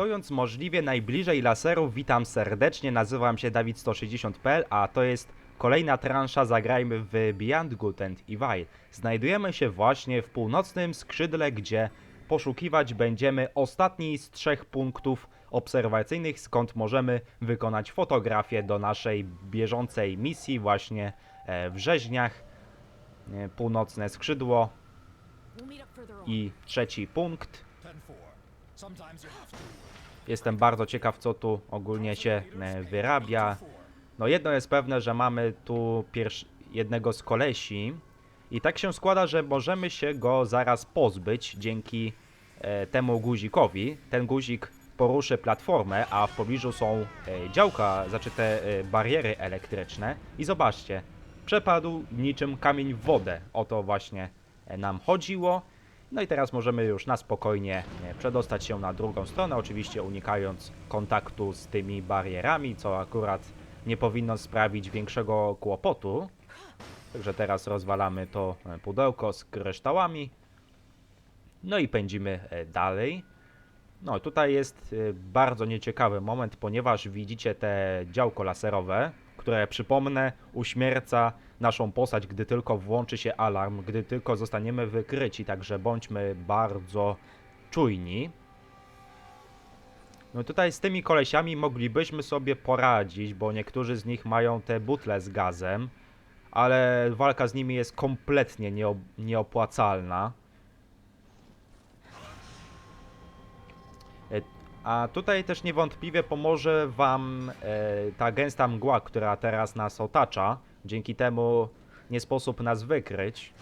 Stojąc możliwie najbliżej laserów, witam serdecznie, nazywam się Dawid160.pl, a to jest kolejna transza Zagrajmy w Beyond Good and Evil. Znajdujemy się właśnie w północnym skrzydle, gdzie poszukiwać będziemy ostatni z trzech punktów obserwacyjnych, skąd możemy wykonać fotografię do naszej bieżącej misji właśnie e, w rzeźniach. E, Północne skrzydło i trzeci punkt. 10-4. Sometimes you have to. Jestem bardzo ciekaw, co tu ogólnie się e, wyrabia. No jedno jest pewne, że mamy tu jednego z kolesi i tak się składa, że możemy się go zaraz pozbyć dzięki e, temu guzikowi. Ten guzik poruszy platformę, a w pobliżu są e, działka, znaczy te bariery elektryczne i zobaczcie, przepadł niczym kamień w wodę. O to właśnie nam chodziło. No i teraz możemy już na spokojnie przedostać się na drugą stronę, oczywiście unikając kontaktu z tymi barierami, co akurat nie powinno sprawić większego kłopotu. Także teraz rozwalamy to e, pudełko z kryształami. No i pędzimy e, dalej. No tutaj jest e, bardzo nieciekawy moment, ponieważ widzicie te działko laserowe, które przypomnę uśmierca naszą postać, gdy tylko włączy się alarm, gdy tylko zostaniemy wykryci, także bądźmy bardzo czujni. No tutaj z tymi kolesiami moglibyśmy sobie poradzić, bo niektórzy z nich mają te butle z gazem, ale walka z nimi jest kompletnie nieop nieopłacalna. A tutaj też niewątpliwie pomoże Wam e, ta gęsta mgła, która teraz nas otacza. Dzięki temu nie sposób nas wykryć.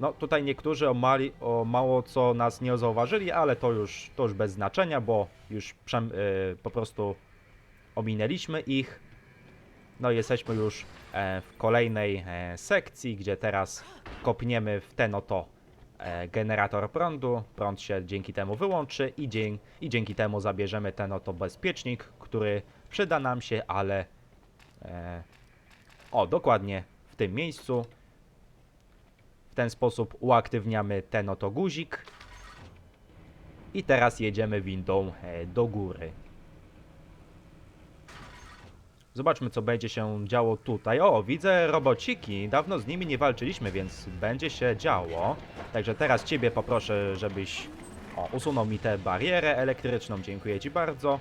No tutaj niektórzy o, mali, o mało co nas nie zauważyli, ale to już, to już bez znaczenia, bo już przem, e, po prostu ominęliśmy ich. No jesteśmy już e, w kolejnej e, sekcji, gdzie teraz kopniemy w ten oto generator prądu. Prąd się dzięki temu wyłączy i, dzień, i dzięki temu zabierzemy ten oto bezpiecznik, który przyda nam się, ale e, o, dokładnie w tym miejscu. W ten sposób uaktywniamy ten oto guzik. I teraz jedziemy windą e, do góry. Zobaczmy, co będzie się działo tutaj. O, widzę robociki. Dawno z nimi nie walczyliśmy, więc będzie się działo. Także teraz ciebie poproszę, żebyś o, usunął mi tę barierę elektryczną. Dziękuję ci bardzo.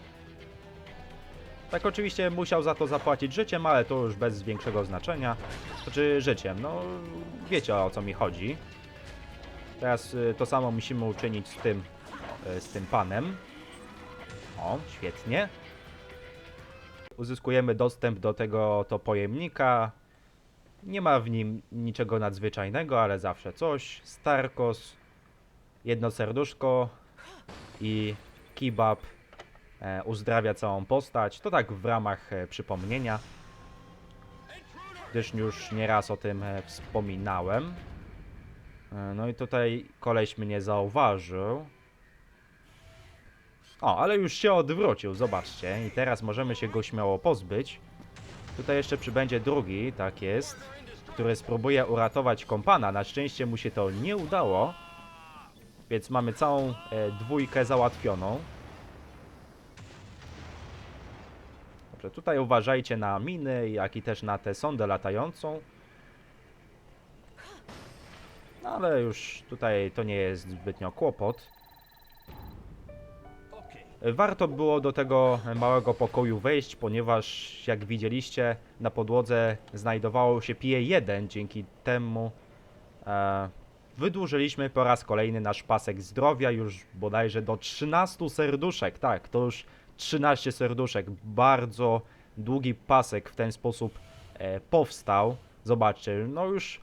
Tak oczywiście musiał za to zapłacić życiem, ale to już bez większego znaczenia. Znaczy życiem, no wiecie o co mi chodzi. Teraz y, to samo musimy uczynić z tym, y, z tym panem. O, świetnie uzyskujemy dostęp do tego to pojemnika. Nie ma w nim niczego nadzwyczajnego, ale zawsze coś. Starkos, jedno serduszko i kebab e, uzdrawia całą postać. To tak w ramach e, przypomnienia, gdyż już nieraz o tym e, wspominałem. No i tutaj koleś mnie zauważył. O, ale już się odwrócił, zobaczcie. I teraz możemy się go śmiało pozbyć. Tutaj jeszcze przybędzie drugi, tak jest, który spróbuje uratować kompana. Na szczęście mu się to nie udało. Więc mamy całą e, dwójkę załatwioną. Dobrze, tutaj uważajcie na miny, jak i też na tę sondę latającą. No ale już tutaj to nie jest zbytnio kłopot. Warto było do tego małego pokoju wejść, ponieważ jak widzieliście na podłodze znajdowało się pije 1 dzięki temu e, wydłużyliśmy po raz kolejny nasz pasek zdrowia już bodajże do 13 serduszek, tak, to już 13 serduszek, bardzo długi pasek w ten sposób e, powstał, zobaczcie, no już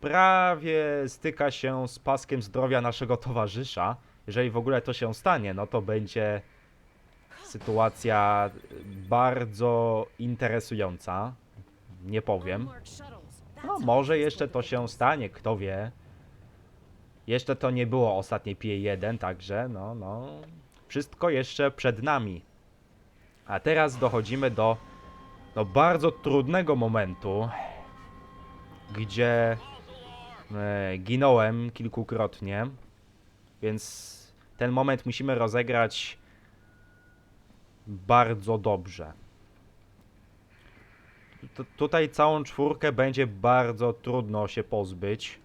prawie styka się z paskiem zdrowia naszego towarzysza, jeżeli w ogóle to się stanie, no to będzie sytuacja bardzo interesująca. Nie powiem. No, może jeszcze to się stanie, kto wie. Jeszcze to nie było ostatnie P1, także no, no. Wszystko jeszcze przed nami. A teraz dochodzimy do no, bardzo trudnego momentu, gdzie e, ginąłem kilkukrotnie, więc ten moment musimy rozegrać bardzo dobrze. Tu- tutaj całą czwórkę będzie bardzo trudno się pozbyć.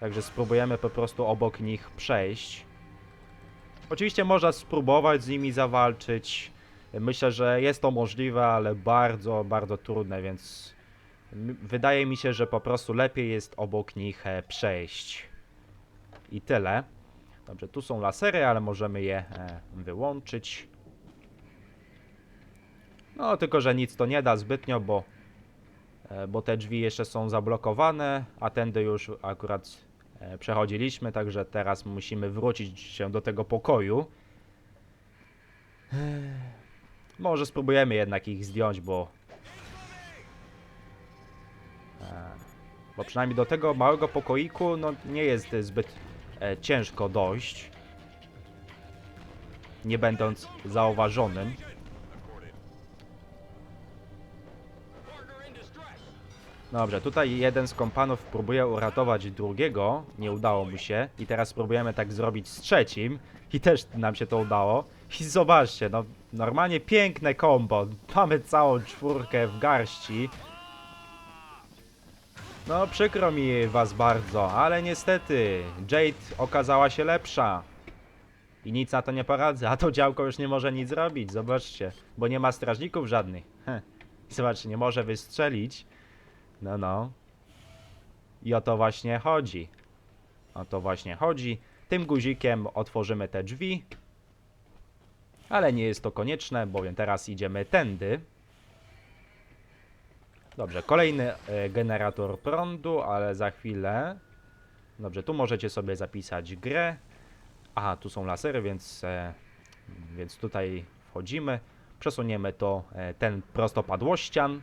Także spróbujemy po prostu obok nich przejść. Oczywiście można spróbować z nimi zawalczyć. Myślę, że jest to możliwe, ale bardzo, bardzo trudne, więc wydaje mi się, że po prostu lepiej jest obok nich e, przejść. I tyle. Dobrze, tu są lasery, ale możemy je e, wyłączyć. No, tylko że nic to nie da zbytnio, bo, e, bo te drzwi jeszcze są zablokowane, a tędy już akurat e, przechodziliśmy, także teraz musimy wrócić się do tego pokoju. Może spróbujemy jednak ich zdjąć, bo. E, bo przynajmniej do tego małego pokoiku no, nie jest zbyt e, ciężko dojść. Nie będąc zauważonym. Dobrze, tutaj jeden z kompanów próbuje uratować drugiego, nie udało mu się i teraz spróbujemy tak zrobić z trzecim i też nam się to udało. I zobaczcie, no normalnie piękne combo, mamy całą czwórkę w garści. No przykro mi was bardzo, ale niestety Jade okazała się lepsza. I nic na to nie poradzę, a to działko już nie może nic zrobić, zobaczcie, bo nie ma strażników żadnych. Heh. Zobaczcie, nie może wystrzelić. No, no. I o to właśnie chodzi. O to właśnie chodzi. Tym guzikiem otworzymy te drzwi. Ale nie jest to konieczne, bowiem teraz idziemy tędy. Dobrze, kolejny e, generator prądu, ale za chwilę. Dobrze, tu możecie sobie zapisać grę. Aha, tu są lasery, więc, e, więc tutaj wchodzimy. Przesuniemy to, e, ten prostopadłościan.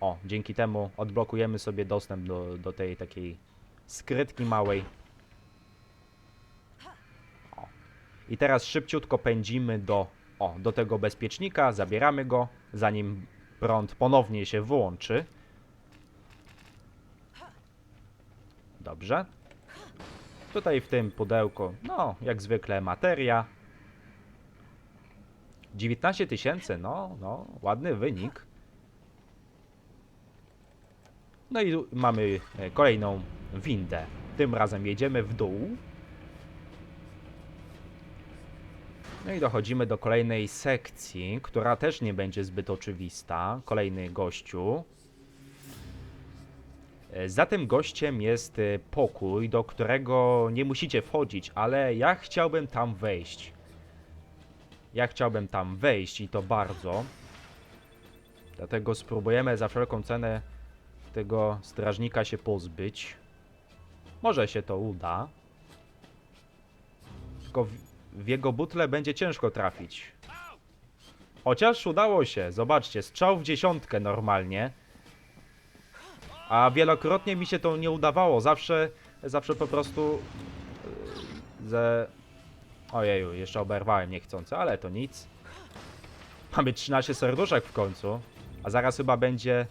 O, dzięki temu odblokujemy sobie dostęp do, do tej takiej skrytki małej. O. I teraz szybciutko pędzimy do, o, do tego bezpiecznika, zabieramy go, zanim prąd ponownie się włączy. Dobrze. Tutaj w tym pudełku, no, jak zwykle materia. 19 tysięcy, no, no, ładny wynik. No i mamy e, kolejną windę. Tym razem jedziemy w dół. No i dochodzimy do kolejnej sekcji, która też nie będzie zbyt oczywista. Kolejny gościu. E, Za tym gościem jest e, pokój, do którego nie musicie wchodzić, ale ja chciałbym tam wejść. Ja chciałbym tam wejść i to bardzo. Dlatego spróbujemy za wszelką cenę tego strażnika się pozbyć. Może się to uda. Tylko w, w jego butle będzie ciężko trafić. Chociaż udało się, zobaczcie, strzał w dziesiątkę normalnie. A wielokrotnie mi się to nie udawało, zawsze, zawsze po prostu yy, ze... Ojeju, jeszcze oberwałem niechcący, ale to nic. Mamy 13 serduszek w końcu, a zaraz chyba będzie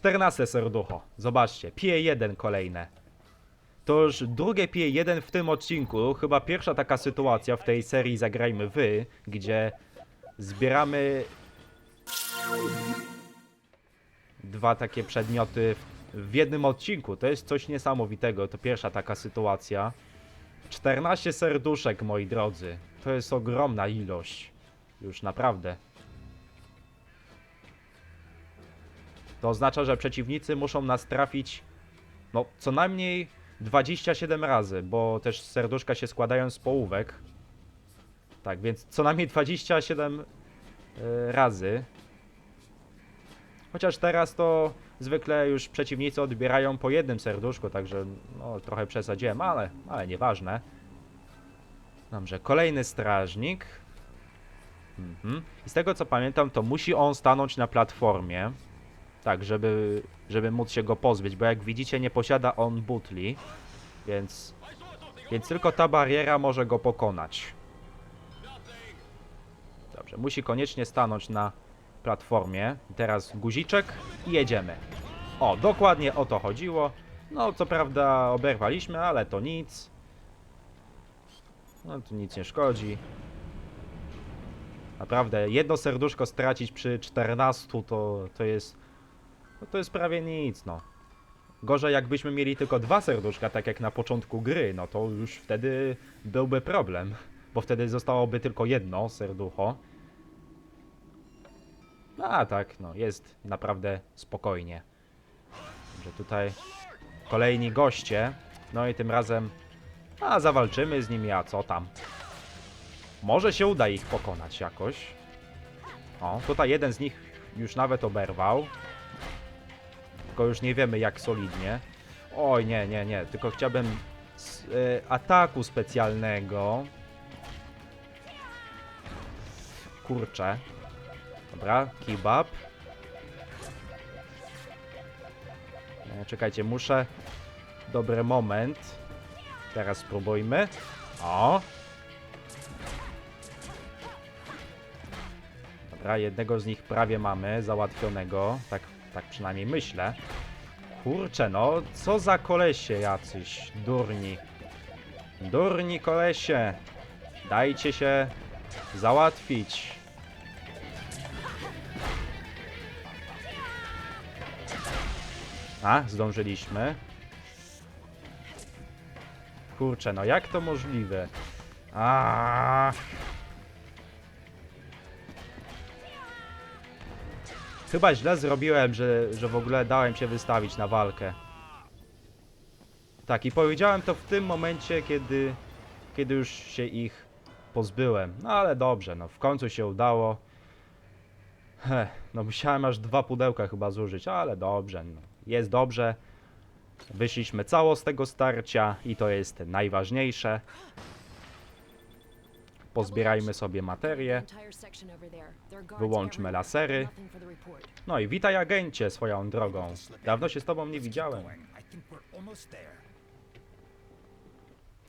14 serducho. Zobaczcie, pije 1 kolejne. To już drugie pije 1 w tym odcinku. Chyba pierwsza taka sytuacja w tej serii Zagrajmy Wy, gdzie zbieramy dwa takie przedmioty w jednym odcinku. To jest coś niesamowitego. To pierwsza taka sytuacja. 14 serduszek, moi drodzy. To jest ogromna ilość. Już naprawdę. To oznacza, że przeciwnicy muszą nas trafić no co najmniej 27 razy, bo też serduszka się składają z połówek. Tak, więc co najmniej 27 y, razy. Chociaż teraz to zwykle już przeciwnicy odbierają po jednym serduszku, także no trochę przesadziłem, ale, ale nieważne. Dobrze, kolejny strażnik. Mhm. I z tego co pamiętam, to musi on stanąć na platformie. Tak, żeby, żeby móc się go pozbyć, bo jak widzicie nie posiada on butli, więc, więc tylko ta bariera może go pokonać. Dobrze, musi koniecznie stanąć na platformie. Teraz guziczek i jedziemy. O, dokładnie o to chodziło. No, co prawda oberwaliśmy, ale to nic. No to nic nie szkodzi. Naprawdę, jedno serduszko stracić przy 14 to, to jest... No to jest prawie nic, no. Gorzej jakbyśmy mieli tylko dwa serduszka, tak jak na początku gry, no to już wtedy byłby problem. Bo wtedy zostałoby tylko jedno serducho. No a tak, no jest naprawdę spokojnie. Że tutaj kolejni goście. No i tym razem a zawalczymy z nimi, a co tam? Może się uda ich pokonać jakoś. O, tutaj jeden z nich już nawet oberwał. Tylko już nie wiemy jak solidnie. Oj, nie, nie, nie. Tylko chciałbym z e, ataku specjalnego. Kurczę. Dobra, kebab. E, czekajcie, muszę... Dobry moment. Teraz spróbujmy. O! Dobra, jednego z nich prawie mamy załatwionego. Tak, tak przynajmniej myślę. Kurczę, no, co za kolesie jacyś, durni. Durni kolesie. Dajcie się załatwić. A, zdążyliśmy. Kurczę, no jak to możliwe? A. Chyba źle zrobiłem, że, że w ogóle dałem się wystawić na walkę. Tak, i powiedziałem to w tym momencie, kiedy, kiedy już się ich pozbyłem. No ale dobrze, no w końcu się udało. Heh, no musiałem aż dwa pudełka chyba zużyć, ale dobrze, no. jest dobrze. Wyszliśmy cało z tego starcia i to jest najważniejsze. Pozbierajmy sobie materię. Wyłączmy lasery. No i witaj agencie swoją drogą. Dawno się z tobą nie widziałem.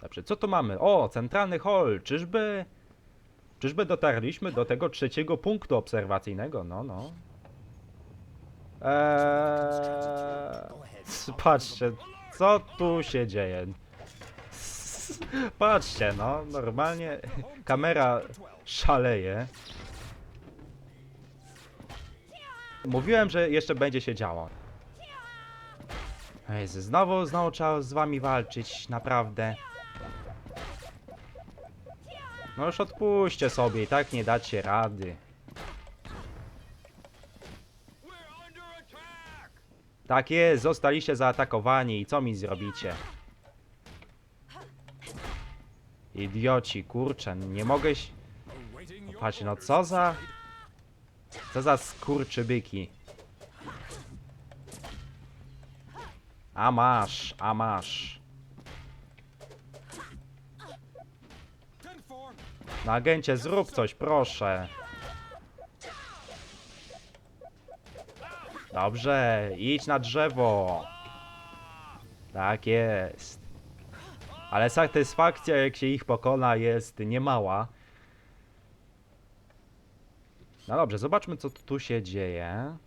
Dobrze, co tu mamy? O, centralny hall. Czyżby... Czyżby dotarliśmy do tego trzeciego punktu obserwacyjnego? No, no. Eee... Patrzcie, co tu się dzieje. Patrzcie, no, normalnie kamera szaleje. Mówiłem, że jeszcze będzie się działo. Jezu, znowu, znowu trzeba z wami walczyć, naprawdę. No już odpuśćcie sobie, i tak nie dacie rady. Tak jest, zostaliście zaatakowani i co mi zrobicie? Idioci, kurczę, nie mogę... ś- Patrz, no co za... Co za skurczybyki. A masz, a masz. No agencie, zrób coś, proszę. Dobrze, idź na drzewo. Tak jest. Ale satysfakcja, jak się ich pokona, jest niemała. No dobrze, zobaczmy, co tu się dzieje.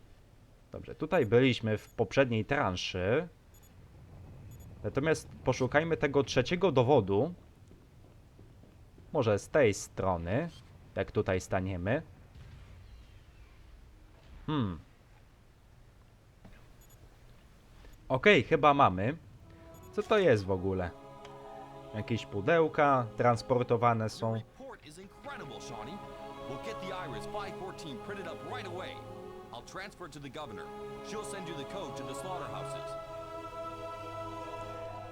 Dobrze, tutaj byliśmy w poprzedniej transzy. Natomiast poszukajmy tego trzeciego dowodu. Może z tej strony, jak tutaj staniemy. Hmm. Okej, chyba mamy. Co to jest w ogóle? Jakieś pudełka transportowane są. report is incredible, Shawnee. We'll get the Iris 514 printed up right away. I'll transfer it to the governor. She'll send you the code to the slaughterhouses.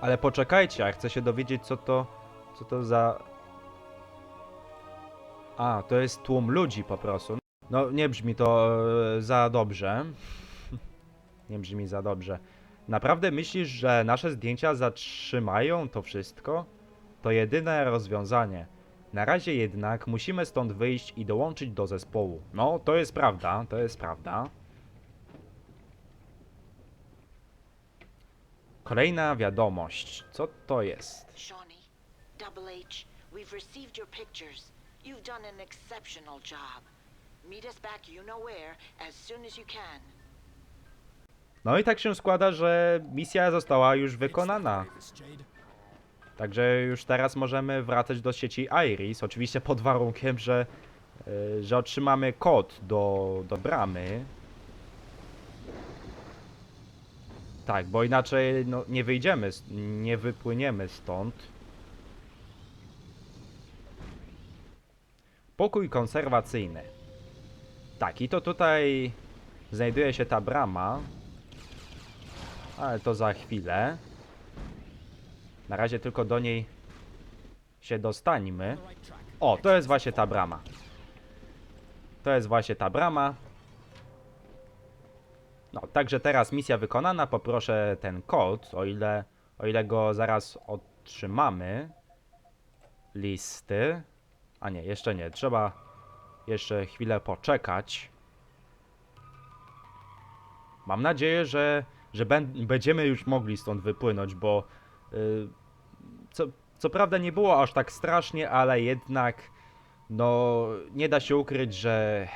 Ale poczekajcie, ja chcę się dowiedzieć, co to, co to za... A, to jest tłum ludzi po prostu. No, nie brzmi to e, za dobrze. nie brzmi za dobrze. Naprawdę myślisz, że nasze zdjęcia zatrzymają to wszystko? To jedyne rozwiązanie. Na razie jednak musimy stąd wyjść i dołączyć do zespołu. No, to jest prawda, to jest prawda. Kolejna wiadomość. Co to jest? Shawnee, Double H, we've received your pictures. You've done an exceptional job. Meet us back you know where as soon as you can. No i tak się składa, że misja została już wykonana. Także już teraz możemy wracać do sieci Iris, oczywiście pod warunkiem, że, y, że otrzymamy kod do, do bramy. Tak, bo inaczej no, nie wyjdziemy, nie wypłyniemy stąd. Pokój konserwacyjny. Tak, i to tutaj znajduje się ta brama. Ale to za chwilę. Na razie tylko do niej się dostańmy. O, to jest właśnie ta brama. To jest właśnie ta brama. No, także teraz misja wykonana. Poproszę ten kod, o ile, o ile go zaraz otrzymamy. Listy. A nie, jeszcze nie. Trzeba jeszcze chwilę poczekać. Mam nadzieję, że, że będziemy już mogli stąd wypłynąć, bo y, co, co prawda nie było aż tak strasznie, ale jednak no nie da się ukryć, że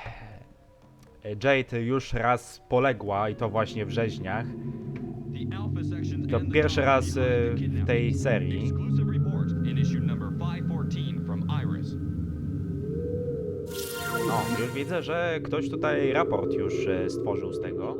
Jade już raz poległa i to właśnie w rzeźniach. To pierwszy raz, y, w tej serii. Exclusive report in issue number 514 from Iris. No, już widzę, że ktoś tutaj raport już e, stworzył z tego.